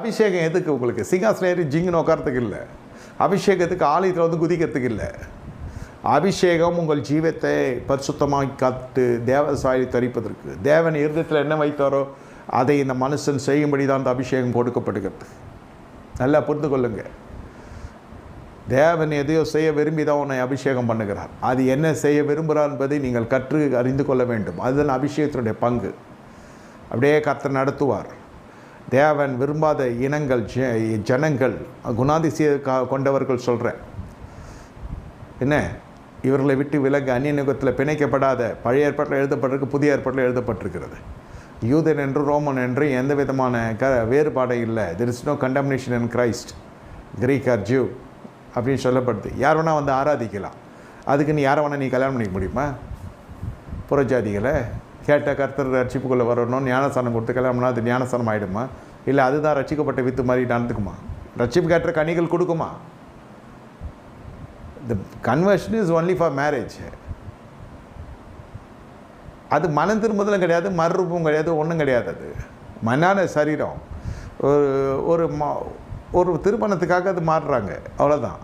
அபிஷேகம் எதுக்கு உங்களுக்கு? சிங்காசனேரி ஏறி ஜிங்குன்னு உட்காரத்துக்கு இல்லை. அபிஷேகத்துக்கு ஆலயத்தில் வந்து குதிக்கிறதுக்கு இல்லை. அபிஷேகம் உங்கள் ஜீவத்தை பரிசுத்தமாக காத்து தேவசாயி தரிப்பதற்கு. தேவன் இருதத்தில் என்ன வைத்தாரோ அதை இந்த மனுஷன் செய்யும்படி தான் அந்த அபிஷேகம் கொடுக்கப்படுகிறது. நல்லா புரிந்து கொள்ளுங்க. தேவன் எதையோ செய்ய விரும்பி தான் உன்னை அபிஷேகம் பண்ணுகிறார். அது என்ன செய்ய விரும்புகிறார் என்பதை நீங்கள் கற்று அறிந்து கொள்ள வேண்டும். அதுதான் அபிஷேகத்தினுடைய பங்கு. அப்படியே கத்தை நடத்துவார். தேவன் விரும்பாத இனங்கள் ஜனங்கள் குணாதிசய கொண்டவர்கள் சொல்கிறேன் என்ன? இவர்களை விட்டு விலங்கு அந்நியனுகத்தில் பிணைக்கப்படாத பழைய ஏற்பாட்டில் எழுதப்பட்டிருக்கு புதிய ஏற்பாட்டில் எழுதப்பட்டிருக்கிறது. யூதன் என்று ரோமன் என்று எந்த விதமான க வேறுபாடே இல்லை. There is no condemnation in Christ Greek or Jew அப்படின்னு சொல்லப்படுது. யார் வேணால் வந்து ஆராதிக்கலாம். அதுக்கு நீ யாரை வேணால் நீ கல்யாணம் பண்ணிக்க முடியுமா? புறஜாதிகளை? கேட்ட கர்த்தர் ரட்சிப்புக்குள்ளே வரணும் ஞானஸ்தானம் கொடுத்து கல்யாணம் அது ஞானஸ்தானம் ஆகிடுமா இல்லை அதுதான் ரட்சிக்கப்பட்ட வித்து மாதிரி நடந்துக்குமா? ரட்சிப்பு கேட்ட கனிகள் கொடுக்குமா? The conversion is only for marriage அது மனம் திரும்புதலும் கிடையாது மறுரூபம் கிடையாது ஒன்றும் கிடையாது அது. மனான சரீரம். ஒரு ஒரு மா ஒரு திருமணத்துக்காக அது மாறுறாங்க. அவ்வளோதான்